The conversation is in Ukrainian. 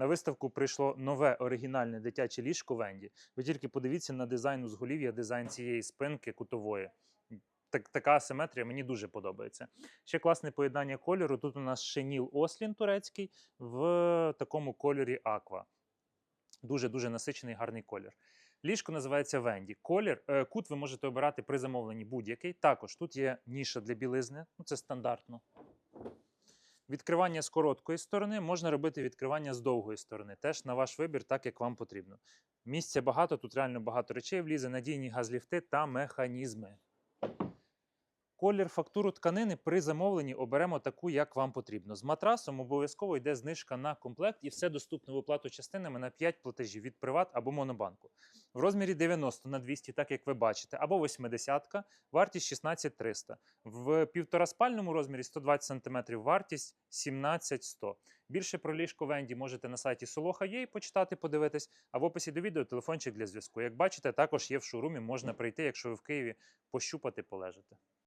На виставку прийшло нове оригінальне дитяче ліжко Венді. Ви тільки подивіться на дизайн узголів'я, дизайн цієї спинки кутової. Так, така асиметрія мені дуже подобається. Ще класне поєднання кольору. Тут у нас шеніл Ослін турецький в такому кольорі Аква. Дуже-дуже насичений гарний колір. Ліжко називається Венді. Колір, е, кут ви можете обирати при замовленні будь-який. Також тут є ніша для білизни, ну це стандартно. Відкривання з короткої сторони можна робити відкривання з довгої сторони. Теж на ваш вибір, так як вам потрібно. Місця багато, тут реально багато речей влізе, надійні газліфти та механізми. Колір фактуру тканини при замовленні оберемо таку, як вам потрібно. З матрасом обов'язково йде знижка на комплект і все доступно в оплату частинами на 5 платежів від Приват або Монобанку. В розмірі 90 на 200, так як ви бачите, або 80, вартість 16 300. В півтораспальному розмірі 120 см, вартість 17 100. Більше про ліжко Венді можете на сайті Soloha.ua почитати, подивитись, а в описі до відео телефончик для зв'язку. Як бачите, також є в шоурумі, можна прийти, якщо ви в Києві, пощупати, полежати.